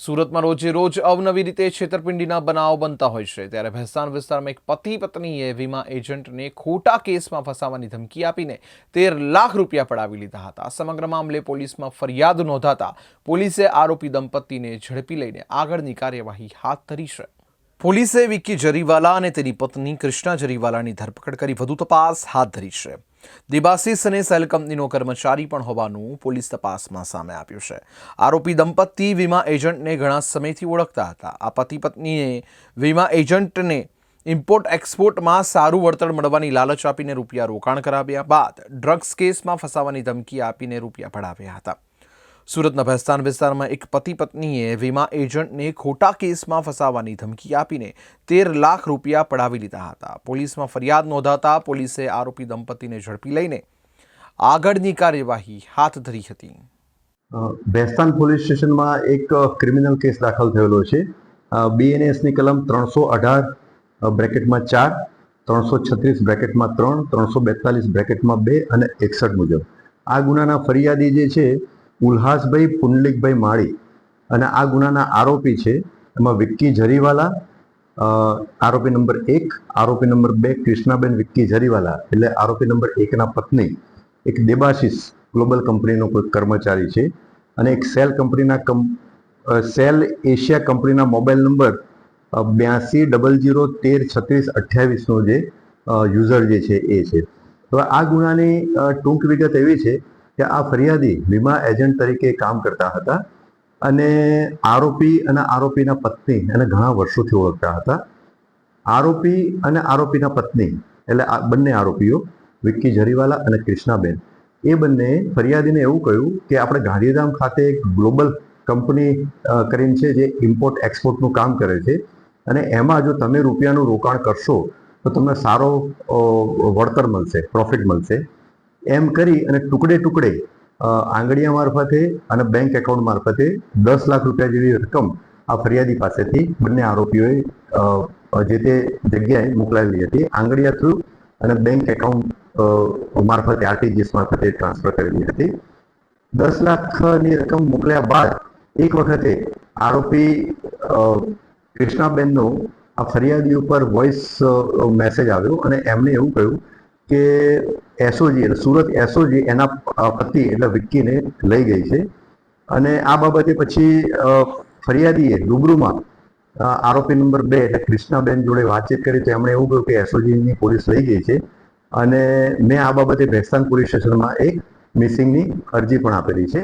સુરતમાં રોજે રોજ અવનવી રીતે છેતરપિંડીના બનાવો બનતા હોય છે. ત્યારે ભેસ્તાન વિસ્તારમાં એક પતિ પત્નીએ વીમા એજન્ટને ખોટા કેસમાં ફસાવાની ધમકી આપીને તેર લાખ રૂપિયા પડાવી લીધા હતા. સમગ્ર મામલે પોલીસમાં ફરિયાદ નોંધાતા પોલીસે આરોપી દંપતીને ઝડપી લઈને આગળની કાર્યવાહી હાથ ધરી છે. પોલીસે વિક્કી જરીવાલા અને તેની પત્ની કૃષ્ણા જરીવાલાની ધરપકડ કરી વધુ તપાસ હાથ ધરી છે. દેબાસીસ અને સેલ કંપનીનો કર્મચારી પણ હોવાનું પોલીસ તપાસમાં સામે આવ્યું છે. આરોપી દંપતી વીમા એજન્ટને ઘણા સમયથી ઓળખતા હતા. આ પતિ પત્નીએ વીમા એજન્ટને ઇમ્પોર્ટ એક્સપોર્ટમાં સારું વળતર મળવાની લાલચ આપીને રૂપિયા રોકાણ કરાવ્યા બાદ ડ્રગ્સ કેસમાં ફસાવાની ધમકી આપીને રૂપિયા પડાવ્યા હતા. સુરતના ભેસ્તાન વિસ્તારમાં એક પતિ પત્નીએ વીમા એજન્ટને ખોટા કેસમાં ફસાવાની ધમકી આપીને તેર લાખ રૂપિયા પડાવી લીધા હતા. પોલીસમાં ફરિયાદ નોંધાતા પોલીસે આરોપી દંપતીને ઝડપી લઈને આગળની કાર્યવાહી હાથ ધરી હતી. ભેસ્તાન પોલીસ સ્ટેશનમાં એક ક્રિમિનલ કેસ દાખલ થયેલો છે. બીએનએસની કલમ ત્રણસો અઢાર બ્રેકેટમાં ચાર, ત્રણસો છત્રીસ બ્રેકેટમાં ત્રણ, ત્રણસો બેતાલીસ બ્રેકેટમાં બે અને એકસઠ મુજબ. આ ગુનાના ફરિયાદી જે છે ઉલ્હાસભાઈ પુંડલિકભાઈ માળી અને આ ગુનાના આરોપી છે. એમાં વિક્કી જરીવાલા આરોપી નંબર એક, આરોપી નંબર બે કૃષ્ણાબેન વિક્કી જરીવાલા એટલે આરોપી નંબર એકના પત્ની, એક દેબાશીસ ગ્લોબલ કંપનીનો કોઈ કર્મચારી છે અને એક સેલ કંપનીના કમ સેલ એશિયા કંપનીના મોબાઈલ નંબર બ્યાસી ડબલ જીરો તેર છત્રીસ અઠ્યાવીસનો જે યુઝર જે છે એ છે. હવે આ ગુનાની ટૂંક વિગત એવી છે કે આ ફરિયાદી વીમા એજન્ટ તરીકે કામ કરતા હતા અને આરોપી અને આરોપીના પત્ની એને ઘણા વર્ષોથી ઓળખતા હતા. આરોપી અને આરોપીના પત્ની એટલે આ બંને આરોપીઓ વિક્કી જરીવાલા અને કૃષ્ણાબેન એ બંને ફરિયાદીને એવું કહ્યું કે આપણે ગાંધીધામ ખાતે એક ગ્લોબલ કંપની કરીને છે જે ઇમ્પોર્ટ એક્સપોર્ટનું કામ કરે છે અને એમાં જો તમે રૂપિયાનું રોકાણ કરશો તો તમને સારો વળતર મળશે, પ્રોફિટ મળશે. એમ કરી અને ટુકડે ટુકડે આંગળીયા મારફતે અને બેંક એકાઉન્ટ મારફતે દસ લાખ રૂપિયા જેવી રકમ આ ફરિયાદી પાસેથી બંને આરોપીઓએ જે તે જગ્યાએ મોકલાવેલી હતી. આંગળીયા થ્રુ અને બેંક એકાઉન્ટ મારફતે આરટીજીએસ મારફતે ટ્રાન્સફર કરેલી હતી. દસ લાખની રકમ મોકલ્યા બાદ એક વખતે આરોપી કૃષ્ણાબેનનો આ ફરિયાદી ઉપર વોઇસ મેસેજ આવ્યો અને એમને એવું કહ્યું કે એસઓજી એટલે સુરત એસઓજી એના પતિ એટલે વિક્કીને લઈ ગઈ છે. અને આ બાબતે પછી ફરિયાદીએ રૂબરૂમાં આરોપી નંબર બે એટલે કૃષ્ણાબેન જોડે વાતચીત કરી તો એમણે એવું કહ્યું કે એસઓજીની પોલીસ લઈ ગઈ છે. અને મેં આ બાબતે ભેસ્તાન પોલીસ સ્ટેશનમાં એક મિસિંગની અરજી પણ આપેલી છે.